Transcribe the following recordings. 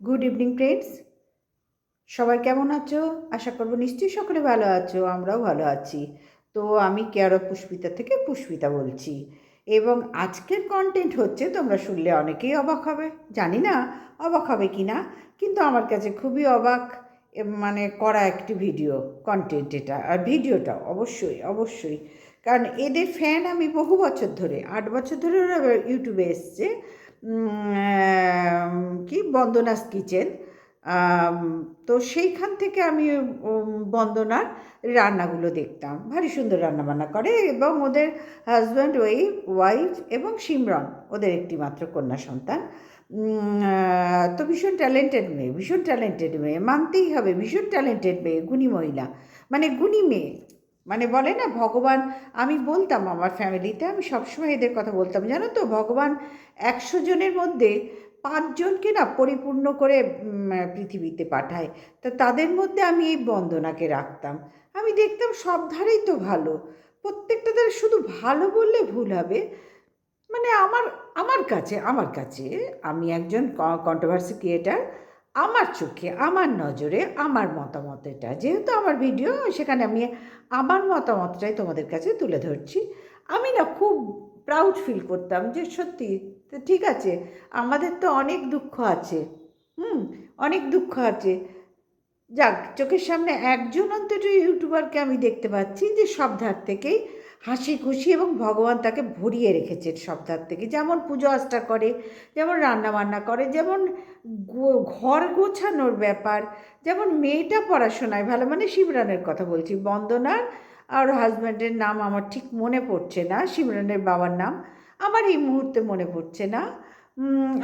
Good evening friends সবাই কেমন আছো? আশা করব নিশ্চয়ই সকলে ভালো আছো, আমরাও ভালো আছি। তো আমি কেয়ার অফ পুষ্পিতা থেকে পুষ্পিতা বলছি। এবং আজকের কন্টেন্ট হচ্ছে, তোমরা শুনলে অনেকেই অবাক হবে। জানি না, অবাক হবে কি না কিন্তু আমার কাছে খুবই অবাক মানে করা একটি ভিডিও কন্টেন্ট এটা। আর ভিডিওটা অবশ্যই অবশ্যই। কারণ এদের ফ্যান আমি বহু বছর ধরে, আট বছর ধরে ওরা ইউটিউবে এসছে। কি বন্দনাস কিচেন। তো সেইখান থেকে আমি বন্দনার রান্নাগুলো দেখতাম। ভারী সুন্দর রান্নাবান্না করে এবং ওদের হাজব্যান্ড ওয়াইফ ওয়াইফ এবং সিমরন, ওদের একটি মাত্র কন্যা সন্তান। তো ভীষণ ট্যালেন্টেড মেয়ে, ভীষণ ট্যালেন্টেড মেয়ে, মানতেই হবে, ভীষণ ট্যালেন্টেড মেয়ে, গুণী মহিলা। মানে গুণী মেয়ে। মানে বলে না, ভগবান, আমি বলতাম আমার ফ্যামিলিতে, আমি সবসময় এদের কথা বলতাম। জানো তো, ভগবান একশো জনের মধ্যে পাঁচজনকে না পরিপূর্ণ করে পৃথিবীতে পাঠায়। তা তাদের মধ্যে আমি এই বন্দনাকে রাখতাম। আমি দেখতাম সব ধারেই তো ভালো। প্রত্যেকটা ধারে শুধু ভালো বললে ভুল হবে। মানে আমার আমার কাছে আমার কাছে আমি একজন কন্ট্রোভার্সি ক্রিয়েটার আমার চোখে, আমার নজরে, আমার মতামত এটা। যেহেতু আমার ভিডিও, সেখানে আমি আমার মতামতটাই তোমাদের কাছে তুলে ধরছি। আমি না খুব প্রাউড ফিল করতাম যে সত্যি তো ঠিক আছে, আমাদের তো অনেক দুঃখ আছে, হুম, অনেক দুঃখ আছে। যাক, চোখের সামনে একজন অন্তত ইউটিউবারকে আমি দেখতে পাচ্ছি যে সব ধার থেকেই হাসি খুশি এবং ভগবান তাকে ভরিয়ে রেখেছেন সব ধার থেকে। যেমন পুজো আস্থা করে, যেমন রান্না বান্না করে, যেমন ঘর গোছানোর ব্যাপার, যেমন মেয়েটা পড়াশোনায় ভালো মানে শিবরানের কথা বলছি বন্দনার আর হাজব্যান্ডের নাম আমার ঠিক মনে পড়ছে না, শিবরানের বাবার নাম আমার এই মুহূর্তে মনে পড়ছে না।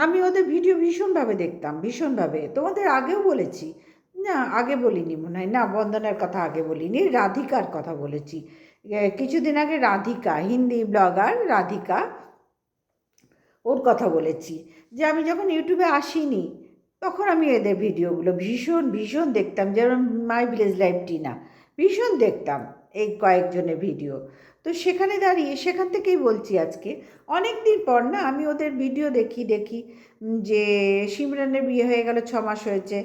আমি ওদের ভিডিও ভীষণভাবে দেখতাম, ভীষণভাবে। তোমাদের আগেও বলেছি, না, আগে বলিনি মনে হয়, না, বন্দনার কথা আগে বলিনি, রাধিকার কথা বলেছি। কিছুদিন আগে রাধিকা, হিন্দি ব্লগার রাধিকা, ওর কথা বলেছি যে আমি যখন ইউটিউবে আসিনি, তখন আমি এদের ভিডিওগুলো ভীষণ ভীষণ দেখতাম, যেমন মাই ভিলেজ লাইফ টিনা ভীষণ দেখতাম এই কয়েকজনের ভিডিও। তো সেখানে দাঁড়িয়ে, সেখান থেকেই বলছি আজকে অনেক দিন পর না আমি ওদের ভিডিও দেখি দেখি যে সিমরানের বিয়ে হয়ে গেল, ছ মাস হয়েছে,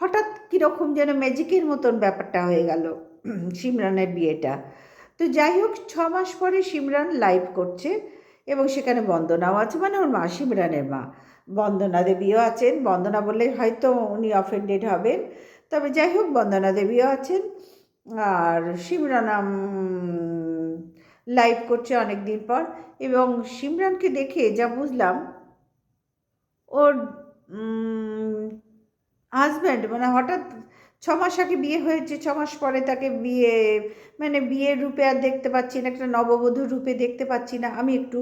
হঠাৎ কীরকম যেন ম্যাজিকের মতন ব্যাপারটা হয়ে গেল সিমরানের বিয়েটা। তো যাই হোক ছ মাস পরে সিমরান লাইভ করছে এবং সেখানে বন্দনাও আছে মানে ওর মা সিমরানের মা। বন্দনা দেবীও আছেন। বন্দনা বললে হয়তো উনি অফেন্ডেড হবেন। তবে যাই হোক বন্দনা দেবীও আছেন। আর সিমরান লাইভ করছে অনেক দিন পর। এবং সিমরানকে দেখে যা বুঝলাম, ওর হাজব্যান্ড মানে হঠাৎ ছ মাস আগে বিয়ে হয়েছে ছ মাস পরে তাকে বিয়ে মানে বিয়ের রূপে আর দেখতে পাচ্ছি না, একটা নববধূর রূপে দেখতে পাচ্ছি না। আমি একটু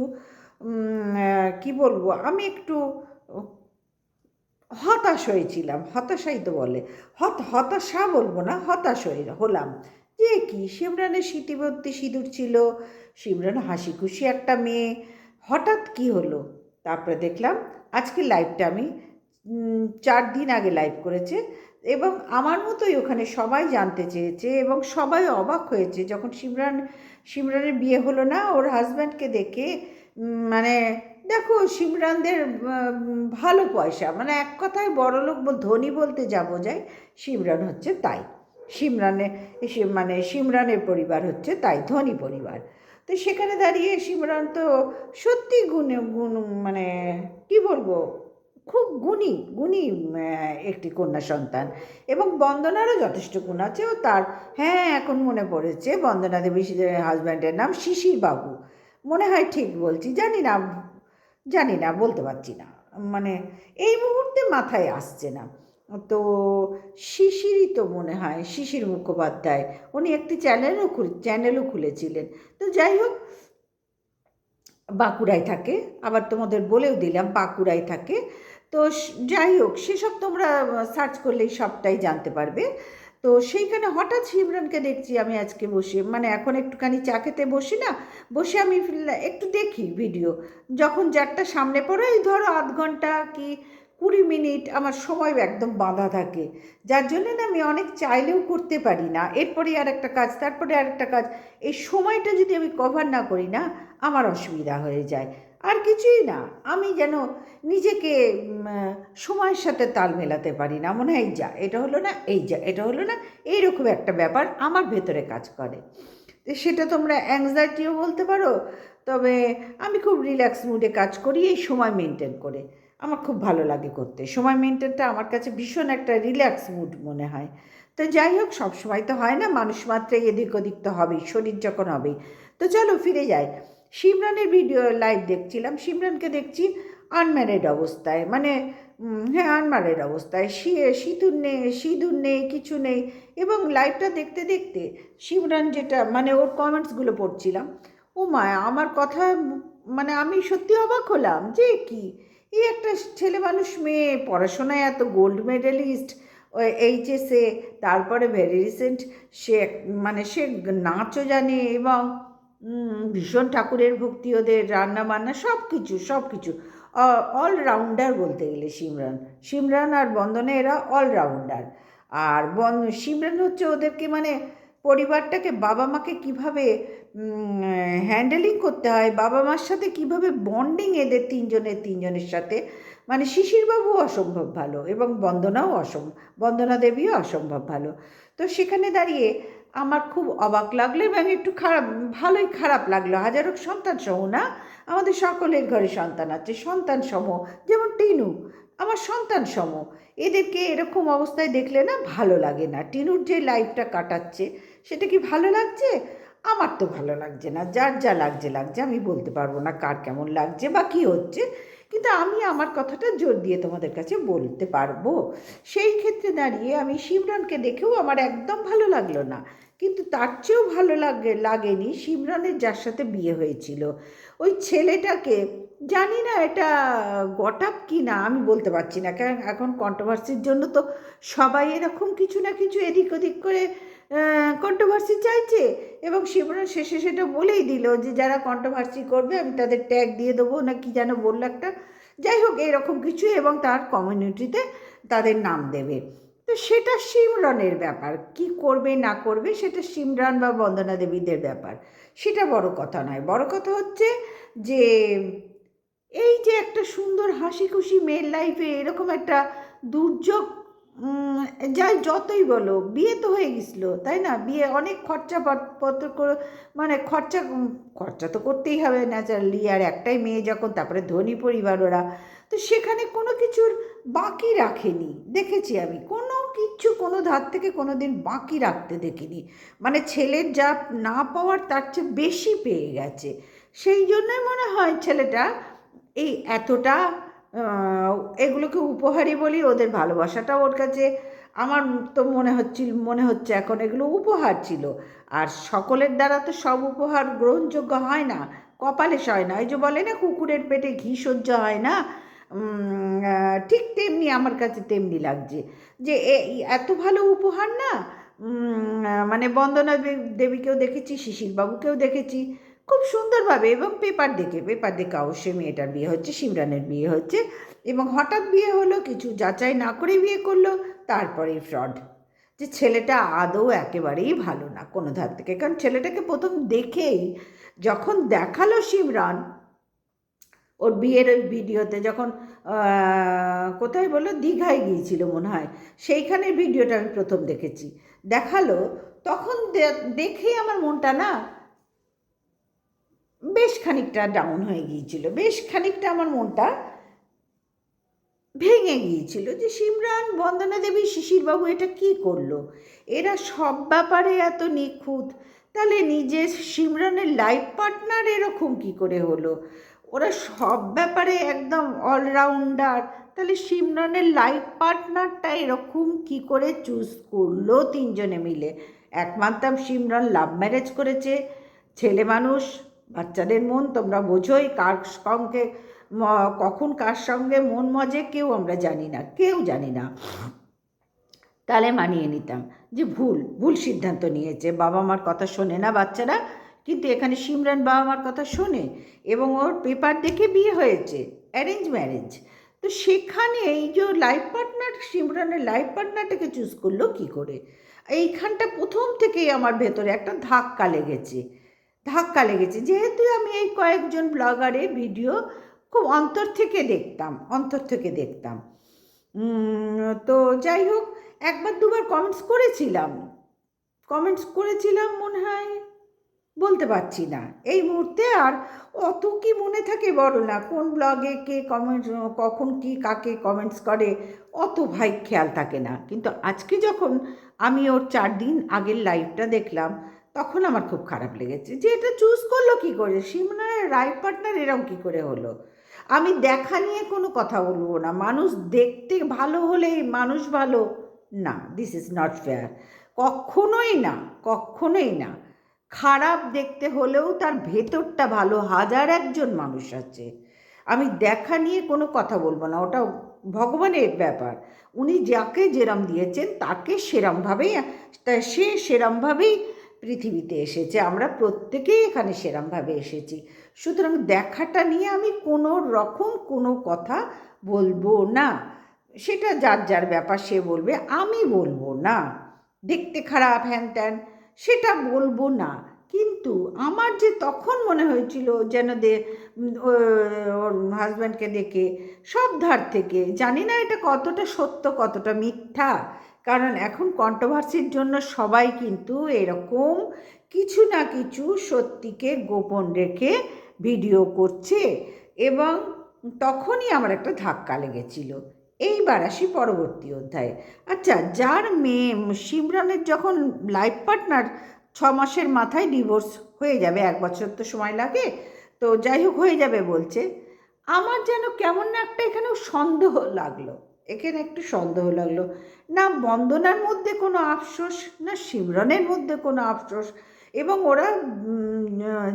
কি বলব, আমি একটু হতাশ হয়েছিলাম, হতাশাই তো বলে। হত, হতাশা বলব না, হতাশ হয়ে হলাম। যে কি সিমরানের স্মৃতিবর্তী সিঁদুর ছিল সিমরান হাসি খুশি একটা মেয়ে। হঠাৎ কি হলো? তারপরে দেখলাম, আজকে লাইভটা আমি চার দিন আগে লাইভ করেছে। এবং আমার মতোই ওখানে সবাই জানতে চেয়েছে এবং সবাই অবাক হয়েছে যখন সিমরান সিমরানের বিয়ে হলো না, ওর হাজব্যান্ডকে দেখে মানে দেখো সিমরানদের ভালো পয়সা মানে এক কথায় বড়লোক ধনী বলতে যা বোঝায় সিমরান হচ্ছে তাই। সিমরানের সি- মানে সিমরানের পরিবার হচ্ছে তাই, ধনী পরিবার। তো সেখানে দাঁড়িয়ে সিমরান তো সত্যি গুণে গুণ মানে কি বলব খুব গুণী গুণী একটি কন্যা সন্তান। এবং বন্দনারও যথেষ্ট গুণ আছে ও তার হ্যাঁ এখন মনে পড়েছে বন্দনা দেবী হাজব্যান্ডের নাম শিশির বাবু মনে হয় ঠিক বলছি, জানি না জানি না, বলতে পারছি না। মানে এই মুহূর্তে মাথায় আসছে না। তো শিশিরই তো মনে হয়, শিশির মুখোপাধ্যায়, উনি একটি চ্যানেলও চ্যানেলও খুলেছিলেন। তো যাই হোক, বাঁকুড়ায় থাকে, আবার তোমাদের বলেও দিলাম বাঁকুড়ায় থাকে। তো যাই হোক, সেসব তোমরা সার্চ করলেই সবটাই জানতে পারবে। তো সেইখানে হঠাৎ শিবরানকে দেখছি আমি আজকে বসে মানে এখন একটুখানি চা খেতে বসি না, বসে আমি একটু দেখি ভিডিও যখন যারটা সামনে পড়ে ওই ধরো আধ ঘণ্টা কি কুড়ি মিনিট আমার সময় একদম বাঁধা থাকে। যার জন্য না আমি অনেক চাইলেও করতে পারি না। এরপরে আর একটা কাজ, তারপরে আর একটা কাজ, এই সময়টা যদি আমি কভার না করি না, আমার অসুবিধা হয়ে যায়। আর কিছুই না। আমি যেন নিজেকে সময়ের সাথে তাল মেলাতে পারি না। মনে হয় যা, এটা হলো না, এই যা, এটা হলো না, এইরকম একটা ব্যাপার আমার ভেতরে কাজ করে। সেটা তোমরা অ্যাংজাইটিও বলতে পারো, তবে আমি খুব রিল্যাক্স মুডে কাজ করি, এই সময় মেনটেন করে। আমার খুব ভালো লাগে করতে। সময় মেনটেনটা আমার কাছে ভীষণ একটা রিল্যাক্স মুড মনে হয়। তো যাই হোক, সবসময় তো হয় না, মানুষ মাত্রাই এদিক ওদিক তো হবেই, শরীর যখন হবেই। তো চলো ফিরে যাই। সিমরানের ভিডিও লাইভ দেখছিলাম সিমরানকে দেখছি আনম্যারিড অবস্থায় মানে হ্যাঁ আনম্যারিড অবস্থায়। সিঁদুর নেই সিঁদুর নেই, কিছু নেই। এবং লাইভটা দেখতে দেখতে সিমরান যেটা মানে ওর কমেন্টসগুলো পড়ছিলাম, ও মা, আমার কথা মানে আমি সত্যি অবাক হলাম যে কি? এই একটা ছেলে মানুষ মেয়ে, পড়াশোনায় এত গোল্ড মেডেলিস্ট এইচএসে তারপরে ভেরি রিসেন্ট সে মানে সে নাচও জানে এবং ভীষণ ঠাকুরের ভক্তি, ওদের রান্না বান্না সব কিছু সব কিছু অলরাউন্ডার বলতে গেলে সিমরান সিমরান আর বন্দনে এরা অলরাউন্ডার আর বন সিমরান হচ্ছে ওদেরকে মানে পরিবারটাকে বাবা মাকে কীভাবে হ্যান্ডেলিং করতে হয়, বাবা মার সাথে কীভাবে বন্ডিং এদের তিনজনের তিনজনের সাথে মানে শিশিরবাবু অসম্ভব ভালো এবং বন্দনাও অসম, বন্দনা দেবীও অসম্ভব ভালো। তো সেখানে দাঁড়িয়ে আমার খুব অবাক লাগল এবং একটু খারাপ, ভালোই খারাপ লাগল। হাজার হোক সন্তান সহ না? আমাদের সকলের ঘরে সন্তান আছে, সন্তান সম যেমন টিনু, আমার সন্তান সম এদেরকে এরকম অবস্থায় দেখলে না ভালো লাগে না। টিনুর যে লাইফটা কাটাচ্ছে, সেটা কি ভালো লাগছে? আমার তো ভালো লাগছে না। যার যা লাগছে লাগছে, আমি বলতে পারব না কার কেমন লাগছে বা কী হচ্ছে। কিন্তু আমি আমার কথাটা জোর দিয়ে তোমাদের কাছে বলতে পারব। সেই ক্ষেত্রে দাঁড়িয়ে আমি শিমরনকে দেখেও আমার একদম ভালো লাগল না। কিন্তু তার চেয়েও ভালো লাগে, লাগেনি শিমরনের যার সাথে বিয়ে হয়েছিল। ওই ছেলেটাকে, জানি না এটা গটাপ কি না, আমি বলতে পারছি না। কারণ এখন কন্ট্রোভার্সির জন্য তো সবাই এরকম কিছু না কিছু এদিক ওদিক করে কন্ট্রোভার্সি চাইছে। এবং শিবরান শেষে সেটা বলেই দিল যে, যারা কন্ট্রোভার্সি করবে, আমি তাদের ট্যাগ দিয়ে দেবো না কি যেন বলল একটা। যাই হোক, এরকম কিছু এবং তার কমিউনিটিতে তাদের নাম দেবে। তো সেটা সিমরনের ব্যাপার। কি করবে, না করবে, সেটা সিমরান বা বন্দনা দেবীদের ব্যাপার। সেটা বড় কথা নয়। বড় কথা হচ্ছে যে, এই যে একটা সুন্দর হাসি খুশি মেয়ের লাইফে এরকম একটা দুর্যোগ যাই যতই বলো, বিয়ে তো হয়ে গেছিল, তাই না? বিয়ে অনেক খরচা পত্র করে মানে খরচা খরচা তো করতেই হবে ন্যাচারালি আর একটাই মেয়ে যখন, তারপরে ধনী পরিবার ওরা। তো সেখানে কোনো কিছুর বাকি রাখেনি। দেখেছি আমি। কোনো কিচ্ছু কোনো ধার থেকে কোনো দিন বাকি রাখতে দেখিনি। মানে ছেলের যা না পাওয়ার তার চেয়ে বেশি পেয়ে গেছে। সেই জন্যই মনে হয় ছেলেটা এই এতটা এগুলোকে উপহারই বলি, ওদের ভালোবাসাটা ওর কাছে আমার তো মনে হচ্ছিল, মনে হচ্ছে এখন এগুলো উপহার ছিল। আর সকলের দ্বারা তো সব উপহার গ্রহণযোগ্য হয় না। কপালে সয় না। ওই যে বলে না, কুকুরের পেটে ঘি সহ্য হয় না। ঠিক তেমনি আমার কাছে তেমনি লাগছে যে এত ভালো উপহার না? মানে বন্দনা দেবীকেও দেখেছি, শিশিরবাবুকেও দেখেছি। খুব সুন্দরভাবে এবং পেপার দেখে পেপার দেখে অবশ্যই মেয়েটার বিয়ে হচ্ছে সিমরানের বিয়ে হচ্ছে এবং হঠাৎ বিয়ে হলো, কিছু যাচাই না করে বিয়ে করল তারপরে ফ্রড। যে ছেলেটা আদৌ একেবারেই ভালো না, কোনো ধার থেকে। কারণ ছেলেটাকে প্রথম দেখেই যখন দেখাল সিমরান ওর বিয়ের ওই ভিডিওতে যখন কোথায় বলল দীঘায় গিয়েছিল মনে হয়। সেইখানের ভিডিওটা আমি প্রথম দেখেছি। দেখাল, তখন দে- দেখেই আমার মনটা না বেশ খানিকটা ডাউন হয়ে গিয়েছিল। বেশ খানিকটা আমার মনটা ভেঙে গিয়েছিল যে সিমরান বন্দনা দেবী, শিশিরবাবু এটা কি করল? এরা সব ব্যাপারে এত নিখুঁত। তাহলে নিজের সিমরানের লাইফ পার্টনার এরকম কি করে হলো? ওরা সব ব্যাপারে একদম অলরাউন্ডার তাহলে সিমরানের লাইফ পার্টনারটা এরকম কি করে চুজ করল তিনজনে মিলে? এক মানতাম সিমরান লাভ ম্যারেজ করেছে। ছেলে মানুষ, বাচ্চাদের মন, তোমরা বোঝোই কার সঙ্গে কখন কার সঙ্গে মন মজে কেউ আমরা জানি না, কেউ জানি না। তাহলে মানিয়ে নিতাম যে ভুল ভুল সিদ্ধান্ত নিয়েছে। বাবা মার কথা শোনে না বাচ্চারা। কিন্তু এখানে সিমরান বাবা মার কথা শোনে এবং ওর পেপার দেখে বিয়ে হয়েছে অ্যারেঞ্জ ম্যারেজ তো সেখানে এই যে লাইফ পার্টনার সিমরানের লাইফ পার্টনারটাকে চুজ করল কি করে? এইখানটা প্রথম থেকেই আমার ভেতরে একটা ধাক্কা লেগেছে। ধাক্কা লেগেছে, যেহেতু আমি এই কয়েকজন ব্লগারের ভিডিও খুব অন্তর থেকে দেখতাম, অন্তর থেকে দেখতাম। তো যাই হোক, একবার দুবার কমেন্টস করেছিলাম। কমেন্টস করেছিলাম মনে হয়। বলতে পারছি না। এই মুহূর্তে আর অত কি মনে থাকে বলো না? কোন ব্লগে কে কমেন্ট কখন কি কাকে কমেন্টস করে, অত ভাই খেয়াল থাকে না। কিন্তু আজকে যখন আমি ওর চার দিন আগের লাইভটা দেখলাম, তখন আমার খুব খারাপ লেগেছে যে এটা চুজ করল কি করে? সিমনার রাইট পার্টনার এরকম কি করে হলো? আমি দেখা নিয়ে কোনো কথা বলব না। মানুষ দেখতে ভালো হলেই মানুষ ভালো। না দিস ইজ নট ফেয়ার কখনোই না কখনোই না। খারাপ দেখতে হলেও তার ভেতরটা ভালো, হাজার একজন মানুষ আছে। আমি দেখা নিয়ে কোনো কথা বলব না, ওটা ভগবানের ব্যাপার। উনি যাকে যেরম দিয়েছেন, তাকে সেরমভাবেই সে সেরমভাবেই পৃথিবীতে এসেছে, আমরা প্রত্যেকেই এখানে সেরমভাবে এসেছি। সুতরাং দেখাটা নিয়ে আমি কোনো রকম কোনো কথা বলব না। সেটা যার যার ব্যাপার, সে বলবে, আমি বলব না। দেখতে খারাপ, হ্যান ত্যান। সেটা বলব না। কিন্তু আমার যে তখন মনে হয়েছিল যেন দে ওর হাজব্যান্ডকে দেখে সব ধার থেকে, জানি না এটা কতটা সত্য, কতটা মিথ্যা, কারণ এখন কন্ট্রোভার্সির জন্য সবাই কিন্তু এরকম কিছু না কিছু সত্যিকে গোপন রেখে ভিডিও করছে এবং তখনই আমার একটা ধাক্কা লেগেছিল। এইবার আসি পরবর্তী অধ্যায়ে। আচ্ছা যার মেয়ে সিমরানের যখন লাইফ পার্টনার ছ মাসের মাথায় ডিভোর্স হয়ে যাবে, এক বছর তো সময় লাগে, তো যাই হোক হয়ে যাবে বলছে, আমার যেন কেমন না একটা এখানেও সন্দেহ লাগল। এখানে একটু সন্দেহ লাগল। না বন্দনার মধ্যে কোনো আফসোস, না সিমরনের মধ্যে কোনো আফসোস, এবং ওরা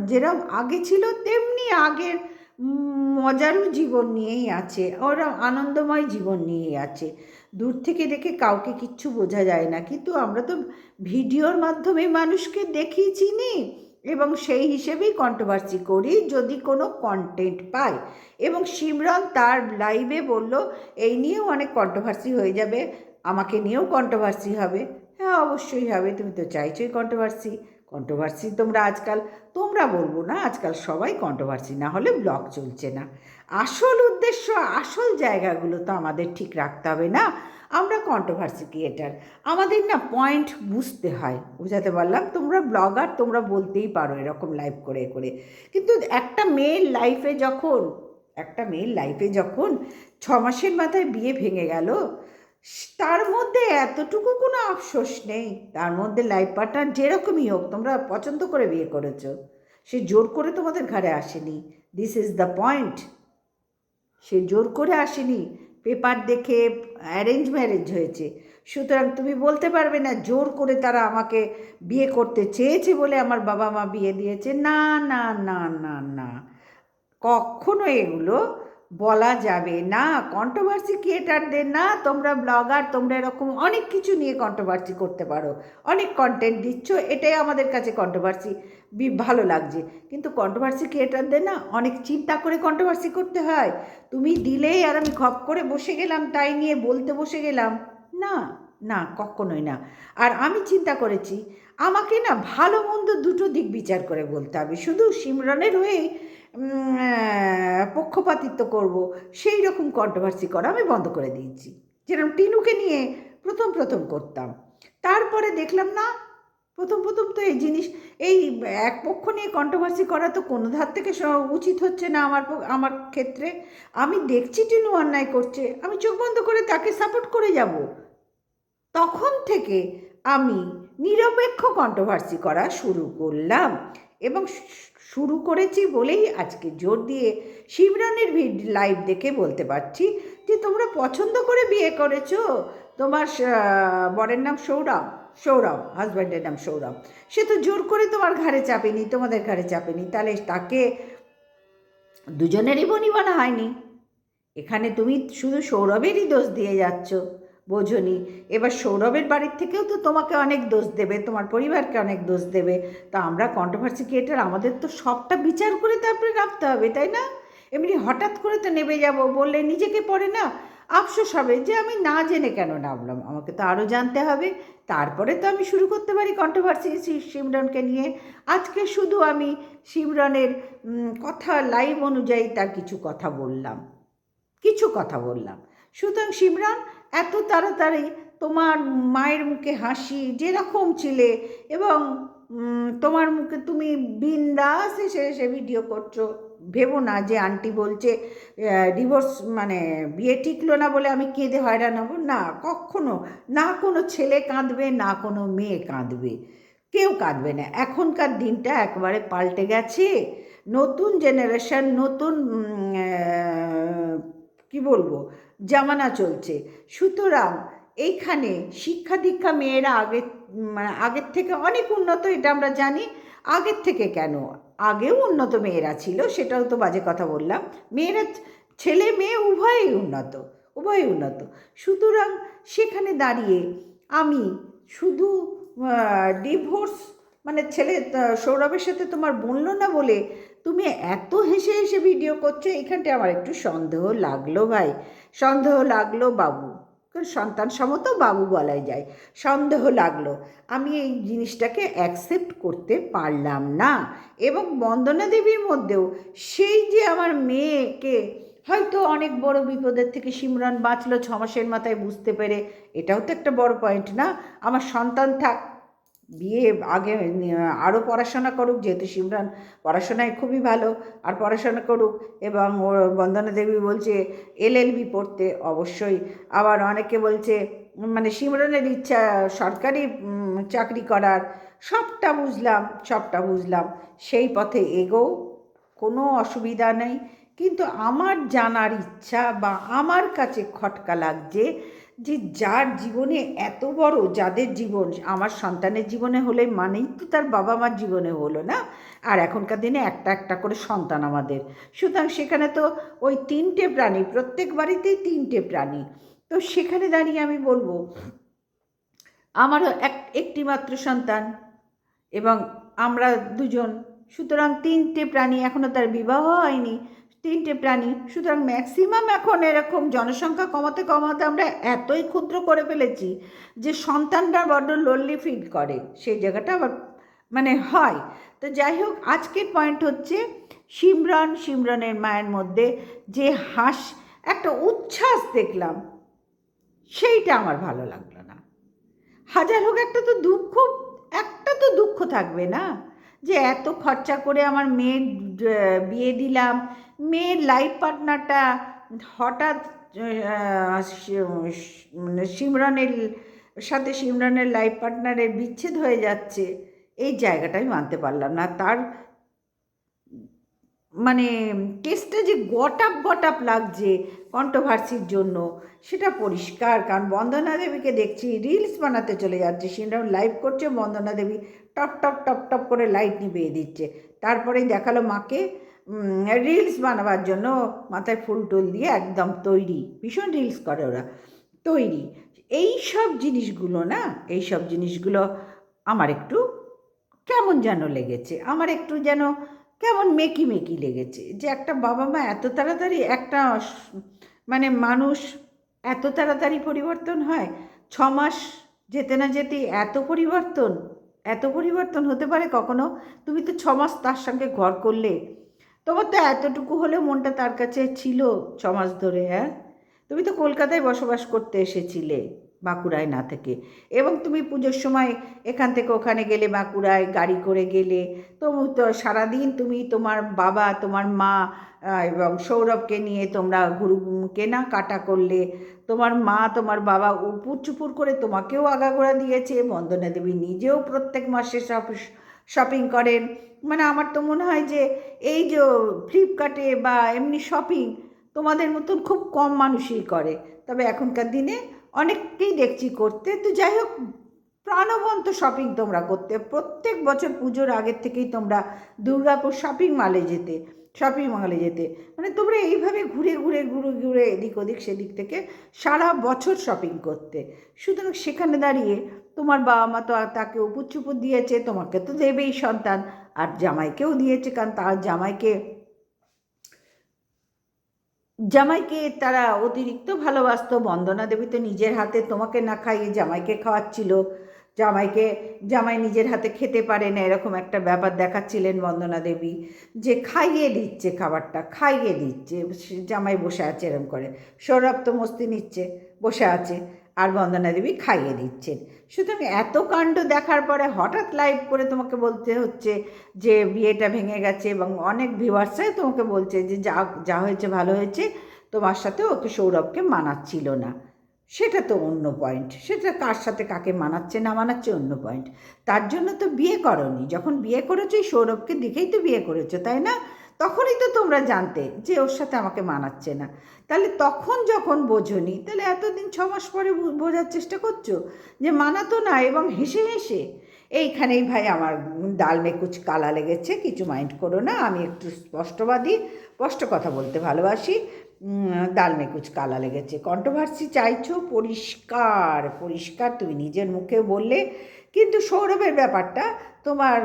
যেরম আগে ছিল, তেমনি আগের মজারও জীবন নিয়েই আছে, ওরা আনন্দময় জীবন নিয়েই আছে। দূর থেকে দেখে কাউকে কিচ্ছু বোঝা যায় না, কিন্তু আমরা তো ভিডিওর মাধ্যমে মানুষকে দেখি, চিনি এবং সেই হিসেবেই কন্ট্রোভার্সি করি যদি কোনো কন্টেন্ট পাই। এবং সিমরন তার লাইভে বলল, এই নিয়েও অনেক কন্ট্রোভার্সি হয়ে যাবে, আমাকে নিয়েও কন্ট্রোভার্সি হবে। হ্যাঁ অবশ্যই হবে, তুমি তো চাইছোই কন্ট্রোভার্সি কন্ট্রোভার্সি তোমরা আজকাল, তোমরা বলব না আজকাল সবাই কন্ট্রোভার্সি না হলে ব্লগ চলছে না। আসল উদ্দেশ্য, আসল জায়গাগুলো তো আমাদের ঠিক রাখতে হবে না। আমরা কন্ট্রোভার্সি ক্রিয়েটার আমাদের না পয়েন্ট বুঝতে হয়, বুঝাতে পারলাম? তোমরা ব্লগার তোমরা বলতেই পারো এরকম লাইভ করে করে। কিন্তু একটা মেয়ের লাইফে যখন, একটা মেয়ের লাইফে যখন ছ মাসের মাথায় বিয়ে ভেঙে গেল তার মধ্যে এতটুকু কোনো আফসোস নেই। তার মধ্যে লাইফ পার্টনার যেরকমই হোক, তোমরা পছন্দ করে বিয়ে করেছ। সে জোর করে তোমাদের ঘরে আসেনি। দিস ইজ দ্য পয়েন্ট সে জোর করে আসেনি। পেপার দেখে অ্যারেঞ্জ ম্যারেজ হয়েছে। সুতরাং তুমি বলতে পারবে না, জোর করে তারা আমাকে বিয়ে করতে চেয়েছে বলে আমার বাবা মা বিয়ে দিয়েছে। না না না না না। কখনো এগুলো বলা যাবে। না কন্ট্রোভার্সি ক্রিয়েটারদের না তোমরা ব্লগার তোমরা এরকম অনেক কিছু নিয়ে কন্ট্রোভার্সি করতে পারো। অনেক কন্টেন্ট দিচ্ছ এটাই আমাদের কাছে কন্ট্রোভার্সি ভালো লাগছে। কিন্তু কন্ট্রোভার্সি ক্রিয়েটারদের না অনেক চিন্তা করে কন্ট্রোভার্সি করতে হয়। তুমি দিলেই আর আমি খপ করে বসে গেলাম তাই নিয়ে বলতে বসে গেলাম। না না কখনোই না। আর আমি চিন্তা করেছি আমাকে না ভালো মন্দ দুটো দিক বিচার করে বলতে হবে। শুধু সিমরনের আহ, পক্ষপাতিত্ব করব, সেই রকম কন্ট্রোভার্সি করা আমি বন্ধ করে দিয়েছি। যেরকম টিনুকে নিয়ে প্রথম প্রথম করতাম। তারপরে দেখলাম না, প্রথম প্রথম তো এই জিনিস, এই এক পক্ষ নিয়ে কন্ট্রোভার্সি করা তো কোনো ধার থেকে উচিত হচ্ছে না আমার আমার ক্ষেত্রে। আমি দেখছি টিনু অন্যায় করছে, আমি চোখ বন্ধ করে তাকে সাপোর্ট করে যাব। তখন থেকে আমি নিরপেক্ষ কন্ট্রোভার্সি করা শুরু করলাম। এবং শুরু করেছি বলেই আজকে জোর দিয়ে শিবরানের ভিড লাইভ দেখে বলতে পারছি যে তোমরা পছন্দ করে বিয়ে করেছ। তোমার বরের নাম সৌরভ সৌরভ হাজব্যান্ডের নাম সৌরভ। সে তো জোর করে তোমার ঘাড়ে চাপেনি, তোমাদের ঘাড়ে চাপেনি, তাহলে তাকে দুজনেরই বনিবানা হয়নি। এখানে তুমি শুধু সৌরভেরই দোষ দিয়ে যাচ্ছ। বোঝনি। এবার সৌরভের বাড়ির থেকেও তো তোমাকে অনেক দোষ দেবে, তোমার পরিবারকে অনেক দোষ দেবে। তা আমরা কন্ট্রোভার্সি ক্রিয়েটার আমাদের তো সবটা বিচার করে তারপরে রাখতে হবে, তাই না? এমনি হঠাৎ করে তো নেমে যাব বললে নিজেকে পড়ে না, আফসোস হবে যে আমি না জেনে কেন নামলাম। আমাকে তো আরও জানতে হবে। তারপরে তো আমি শুরু করতে পারি কন্ট্রোভার্সি সিমরনকে নিয়ে। আজকে শুধু আমি সিমরনের কথা লাইভ অনুযায়ী তার কিছু কথা বললাম। কিছু কথা বললাম। সুতরাং সিমরান এত তাড়াতাড়ি তোমার মায়ের মুখে হাসি, যেরকম ছিলে এবং তোমার মুখে তুমি বিন্দাস এসে এসে ভিডিও করছ। ভেবো না যে আন্টি বলছে ডিভোর্স মানে বিয়ে টিকলো না বলে আমি কেঁদে হয়রান হব। না, কখনো। না কোনো ছেলে কাঁদবে, না কোনো মেয়ে কাঁদবে। কেউ কাঁদবে না। এখনকার দিনটা একবারে পাল্টে গেছে। নতুন জেনারেশন নতুন কি বলব? জামানা চলছে। সুতরাং এইখানে শিক্ষা দীক্ষা মেয়েরা আগে মানে আগের থেকে অনেক উন্নত, এটা আমরা জানি। আগের থেকে কেন? আগেও উন্নত মেয়েরা ছিল, সেটাও তো বাজে কথা বললাম। মেয়েরা, ছেলে মেয়ে উভয়ই উন্নত উভয়ই উন্নত। সুতরাং সেখানে দাঁড়িয়ে আমি শুধু ডিভোর্স মানে ছেলে সৌরভের সাথে তোমার বলল না বলে তুমি এত হেসে হেসে ভিডিও করছ এখানটা আমার একটু সন্দেহ লাগল ভাই। সন্দেহ লাগল বাবু। সন্তান সমত বাবু বলাই যায়। সন্দেহ লাগল। আমি এই জিনিসটাকে অ্যাকসেপ্ট করতে পারলাম না। এবং বন্দনা দেবীর মধ্যেও সেই যে আমার মেয়েকে হয়তো অনেক বড় বিপদের থেকে সিমরান বাঁচলো ছ মাসের মাথায় বুঝতে পেরে, এটাও তো একটা বড় পয়েন্ট না? আমার সন্তান থাক বিয়ে আগে, আরও পড়াশোনা করুক, যেহেতু সিমরান পড়াশোনায় খুবই ভালো, আর পড়াশোনা করুক এবং বন্দনা দেবী বলছে এলএলবি পড়তে অবশ্যই। আবার অনেকে বলছে মানে সিমরানের ইচ্ছা সরকারি চাকরি করার, সবটা বুঝলাম সবটা বুঝলাম, সেই পথে এগোও কোনো অসুবিধা নেই। কিন্তু আমার জানার ইচ্ছা বা আমার কাছে খটকা লাগছে যে যার জীবনে এত বড় যাদের জীবন, আমার সন্তানের জীবনে হলে মানেই তো তার বাবা মার জীবনে হলো না। আর এখনকার দিনে একটা একটা করে সন্তান আমাদের। সুতরাং সেখানে তো ওই তিনটে প্রাণী, প্রত্যেক বাড়িতেই তিনটে প্রাণী। তো সেখানে দাঁড়িয়ে আমি বলব আমারও এক একটি মাত্র সন্তান এবং আমরা দুজন। সুতরাং তিনটে প্রাণী এখনও তার বিবাহ হয়নি। তিনটে প্রাণী। সুতরাং ম্যাক্সিমাম এখন এরকম জনসংখ্যা কমাতে কমাতে আমরা এতই ক্ষুদ্র করে ফেলেছি যে সন্তানরা বড্ড লোনলি ফিল করে। সেই জায়গাটা আবার মানে হয়। তো যাই হোক, আজকের পয়েন্ট হচ্ছে সিমরন সিমরনের মায়ের মধ্যে যে হাস, একটা উচ্ছ্বাস দেখলাম। সেইটা আমার ভালো লাগল না। হাজার হোক একটা তো দুঃখ, একটা তো দুঃখ থাকবে না। যে এত খরচা করে আমার মেয়ের বিয়ে দিলাম। মেয়ের লাইফ পার্টনারটা হঠাৎ মানে সিমরনের, সাথে সিমরানের লাইফ পার্টনারের বিচ্ছেদ হয়ে যাচ্ছে। এই জায়গাটা আমি মানতে পারলাম না। তার মানে কেসটা যে গটাপ গটাপ লাগছে কন্ট্রোভার্সির জন্য, সেটা পরিষ্কার। কারণ বন্দনা দেবীকে দেখছি রিলস বানাতে চলে যাচ্ছে। সেরকম লাইভ করছে, বন্দনা দেবী টপ টপ টপ টপ করে লাইট নিভিয়ে দিচ্ছে। তারপরেই দেখাল মাকে রিলস বানাবার জন্য মাথায় ফুল টুল দিয়ে একদম তৈরি। ভীষণ রিলস করে ওরা। তৈরি। এই সব জিনিসগুলো না, এই সব জিনিসগুলো আমার একটু কেমন যেন লেগেছে। আমার একটু যেন কেমন মেকি মেকি লেগেছে যে একটা বাবা মা এত তাড়াতাড়ি একটা মানে মানুষ এত তাড়াতাড়ি পরিবর্তন হয়, ছ মাস যেতে না যেতে এত পরিবর্তন এত পরিবর্তন হতে পারে কখনো? তুমি তো ছ মাস তার সঙ্গে ঘর করলে। তোমার তো এতটুকু হলেও মনটা তার কাছে ছিল ছ মাস ধরে হ্যাঁ? তুমি তো কলকাতায় বসবাস করতে এসেছিলে। বাঁকুড়ায় না থেকে। এবং তুমি পুজোর সময় এখান থেকে ওখানে গেলে বাঁকুড়ায় গাড়ি করে গেলে, তো সারাদিন তুমি তোমার বাবা, তোমার মা এবং সৌরভকে নিয়ে তোমরা ঘুরু কেনা কাটা করলে, তোমার মা, তোমার বাবা উপুর চুপুর করে তোমাকেও আগাগোড়া দিয়েছে, বন্দনা দেবী নিজেও প্রত্যেক মাসে সব শপিং করেন। মানে আমার তো মনে হয় যে এই যে ফ্লিপকার্টে বা এমনি শপিং তোমাদের মতন খুব কম মানুষই করে। তবে এখনকার দিনে অনেককেই দেখছি করতে। তো যাই হোক, প্রাণবন্ত শপিং তোমরা করতে। প্রত্যেক বছর পুজোর আগের থেকেই তোমরা দুর্গাপুর শপিং মলে যেতে শপিং মলে যেতে। মানে তোমরা এইভাবে ঘুরে ঘুরে ঘুরে ঘুরে এদিক ওদিক সেদিক থেকে সারা বছর শপিং করতে। সুতরাং সেখানে দাঁড়িয়ে তোমার বাবা মা তো তাকে উপুর দিয়েছে, তোমাকে তো দেবেই সন্তান। আর জামাইকেও দিয়েছে, কারণ তার জামাইকে জামাইকে তারা অতিরিক্ত ভালোবাসত, বন্দনা দেবী তো নিজের হাতে তোমাকে না খাইয়ে জামাইকে খাওয়াচ্ছিল। জামাইকে, জামাই নিজের হাতে খেতে পারে না, এরকম একটা ব্যাপার দেখাচ্ছিলেন বন্দনা দেবী। যে খাইয়ে দিচ্ছে খাবারটা, খাইয়ে দিচ্ছে জামাই বসে আছে এরম করে। সৌরভ তো মস্তি নিচ্ছে, বসে আছে। আর বন্দনা দেবী খাইয়ে দিচ্ছেন। সুতরাং এত কাণ্ড দেখার পরে হঠাৎ লাইভ করে তোমাকে বলতে হচ্ছে যে বিয়েটা ভেঙে গেছে এবং অনেক ভিউয়ার্সরাই তোমাকে বলছে যে যা যা হয়েছে ভালো হয়েছে, তোমার সাথে ওকে সৌরভকে মানাচ্ছিল না। সেটা তো অন্য পয়েন্ট সেটা কার সাথে কাকে মানাচ্ছে না মানাচ্ছে অন্য পয়েন্ট তার জন্য তো বিয়ে করনি। যখন বিয়ে করেছ সৌরভকে দেখেই তো বিয়ে করেছ, তাই না? তখনই তো তোমরা জানতে যে ওর সাথে আমাকে মানাচ্ছে না। তাহলে তখন যখন বোঝনি তাহলে এতদিন ছ মাস পরে বোঝার চেষ্টা করছ যে মানাতো না এবং হেসে হেসে এইখানেই ভাই আমার ডাল মেকুচ কালা লেগেছে কিছু মাইন্ড করো না আমি একটু স্পষ্টবাদী স্পষ্ট কথা বলতে ভালোবাসি। উম, ডাল মেকুচ কালা লেগেছে। কন্ট্রোভার্সি চাইছো? পরিষ্কার পরিষ্কার তুমি নিজের মুখে বললে। কিন্তু সৌরভের ব্যাপারটা তোমার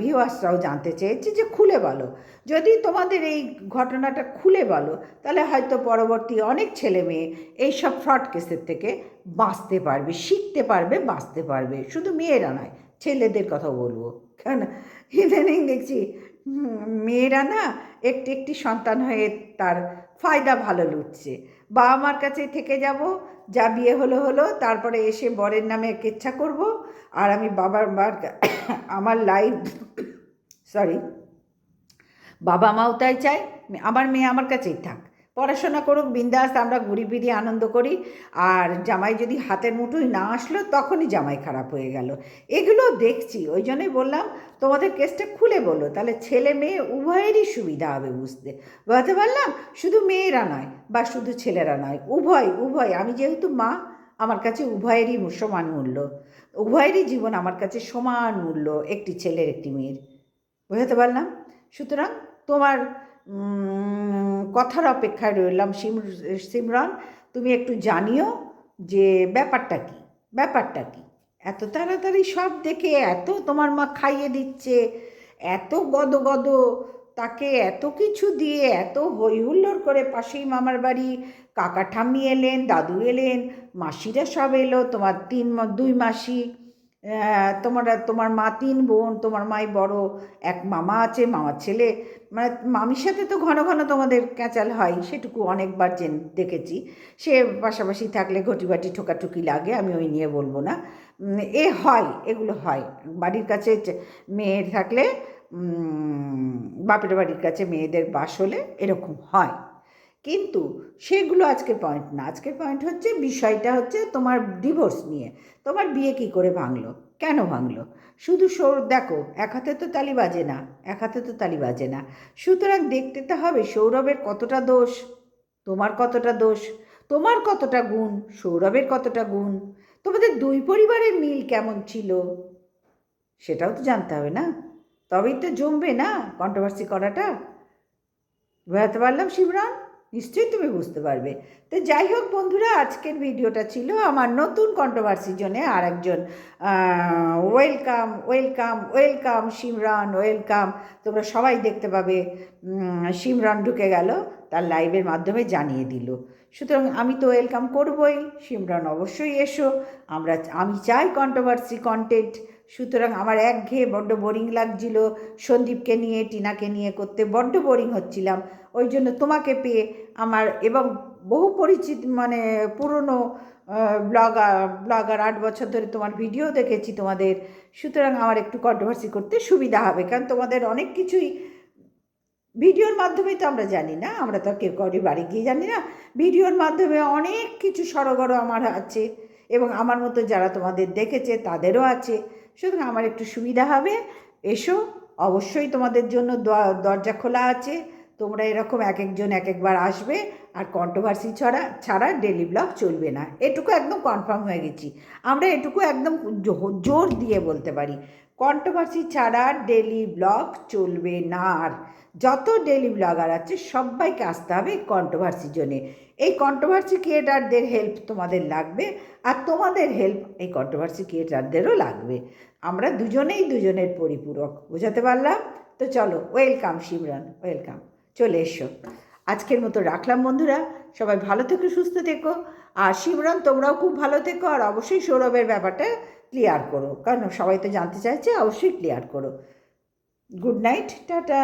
ভিউয়ার্সরাও জানতে চেয়েছে যে খুলে বলো। যদি তোমাদের এই ঘটনাটা খুলে বলো, তাহলে হয়তো পরবর্তী অনেক ছেলে মেয়ে এইসব ফ্রড কেসের থেকে বাঁচতে পারবে, শিখতে পারবে, বাঁচতে পারবে। শুধু মেয়েরা নয়, ছেলেদের কথা বলব। কেন? ইদানিং দেখছি মেয়েরা না, একটি একটি সন্তান হয়ে তার ফায়দা ভালো লুটছে। বাবা মার কাছে থেকে যাব, যা বিয়ে হলো হলো, তারপরে এসে বরের নামে কেচ্ছা করব আর আমি বাবার মার আমার লাইফ সরি বাবা মাও তাই চায়, আমার মেয়ে আমার কাছেই থাক। পড়াশোনা করুক, বিন্দাস, আমরা ঘুরি ফিরি, আনন্দ করি। আর জামাই যদি হাতের মুঠোয় না আসলো, তখনই জামাই খারাপ হয়ে গেল। এগুলো দেখছি, ওই জন্যই বললাম, তোমাদের কেসটা খুলে বলো, তাহলে ছেলে মেয়ে উভয়েরই সুবিধা হবে বুঝতে। বুঝতে পারলাম, শুধু মেয়েরা নয়, বা শুধু ছেলেরা নয়, উভয় উভয়, আমি যেহেতু মা, আমার কাছে উভয়েরই সমান মূল্য। উভয়েরই জীবন আমার কাছে সমান মূল্য, একটি ছেলের, একটি মেয়ের। বুঝতে পারলাম? সুতরাং তোমার কথার অপেক্ষায় রইলাম সিম সিমরান, তুমি একটু জানিও যে ব্যাপারটা কি ব্যাপারটা কি? এত তাড়াতাড়ি সব দেখে এত তোমার মা খাইয়ে দিচ্ছে, এত গদ গদ তাকে এত কিছু দিয়ে এত হইহুল্লোর করে পাশেই মামার বাড়ি কাকা ঠাম্মি এলেন, দাদু এলেন, মাসিরা সব এলো, তোমার তিন দুই মাসি। তোমার তোমার মা তিন বোন, তোমার মাই বড়, এক মামা আছে মামার ছেলে। মানে মামির সাথে তো ঘন ঘন তোমাদের ক্যাঁচাল হয়, সেটুকু অনেকবার জেন দেখেছি। সে পাশাপাশি থাকলে ঘটিবাটি ঠোকাঠুকি লাগে, আমি ওই নিয়ে বলব না। এ হয়, এগুলো হয়। বাড়ির কাছে মেয়ে থাকলে বাপের বাড়ির কাছে মেয়েদের বাস হলে এরকম হয়। কিন্তু সেগুলো আজকের পয়েন্ট না। আজকের পয়েন্ট হচ্ছে বিষয়টা হচ্ছে তোমার ডিভোর্স নিয়ে। তোমার বিয়ে কি করে ভাঙলো? কেন ভাঙলো? শুধু সৌর, দেখো, এক হাতে তো তালি বাজে না, এক হাতে তো তালি বাজে না। সুতরাং দেখতে তো হবে সৌরভের কতটা দোষ, তোমার কতটা দোষ, তোমার কতটা গুণ, সৌরভের কতটা গুণ, তোমাদের দুই পরিবারের মিল কেমন ছিল, সেটাও তো জানতে হবে না। তবেই তো জমবে না কন্ট্রোভার্সি করাটা। বোঝাতে পারলাম শিবরাম? নিশ্চয়ই তুমি বুঝতে পারবে। তো যাই হোক বন্ধুরা, আজকের ভিডিওটা ছিল আমার নতুন কন্ট্রোভার্সির জন্য আর একজন welcome welcome welcome Simran welcome তোমরা সবাই দেখতে পাবে সিমরান ঢুকে গেল, তার লাইভের মাধ্যমে জানিয়ে দিল। সুতরাং আমি তো ওয়েলকাম করবই সিমরান অবশ্যই এসো। আমরা, আমি চাই কন্ট্রোভার্সি কন্টেন্ট সুতরাং আমার একঘেয়ে বড্ড বোরিং লাগছিল। সন্দীপকে নিয়ে, টিনাকে নিয়ে করতে বড্ড বোরিং হচ্ছিলাম। ওই জন্য তোমাকে পেয়ে আমার এবং বহু পরিচিত মানে পুরনো ব্লগার ব্লগার আট বছর ধরে তোমার ভিডিও দেখেছি তোমাদের। সুতরাং আমার একটু কন্ট্রোভার্সি করতে সুবিধা হবে, কারণ তোমাদের অনেক কিছুই ভিডিওর মাধ্যমেই তো আমরা জানি না, আমরা তো কেউ কাউরি বাড়ি গিয়ে জানি না। ভিডিওর মাধ্যমে অনেক কিছু সরগর আমার আছে এবং আমার মতো যারা তোমাদের দেখেছে তাদেরও আছে। সুতরাং আমার একটু সুবিধা হবে। এসো, অবশ্যই তোমাদের জন্য দরজা খোলা আছে। তোমরা এরকম এক একজন এক একবার আসবে, আর কন্ট্রোভার্সি ছাড়া ছাড়া ডেলি ব্লগ চলবে না। এটুকু একদম কনফার্ম হয়ে গেছি। আমরা এটুকু একদম জোর দিয়ে বলতে পারি। কন্ট্রোভার্সি ছাড়া ডেলি ব্লগ চলবে না। আর যত ডেলি ব্লগার আছে, সবাইকে আসতে হবে কন্ট্রোভার্সির জন্যে এই কন্ট্রোভার্সি ক্রিয়েটারদের হেল্প তোমাদের লাগবে আর তোমাদের হেল্প এই কন্ট্রোভার্সি ক্রিয়েটারদেরও লাগবে। আমরা দুজনেই দুজনের পরিপূরক, বোঝাতে পারলাম? তো চলো ওয়েলকাম শিমরান ওয়েলকাম চলে এসো। আজকের মতো রাখলাম বন্ধুরা, সবাই ভালো থেকো, সুস্থ থেকো। আর শিবরাম তোমরাও খুব ভালো থেকো আর অবশ্যই সৌরভের ব্যাপারটা ক্লিয়ার করো। কারণ সবাই তো জানতে চাইছে, অবশ্যই ক্লিয়ার করো। Good night tata.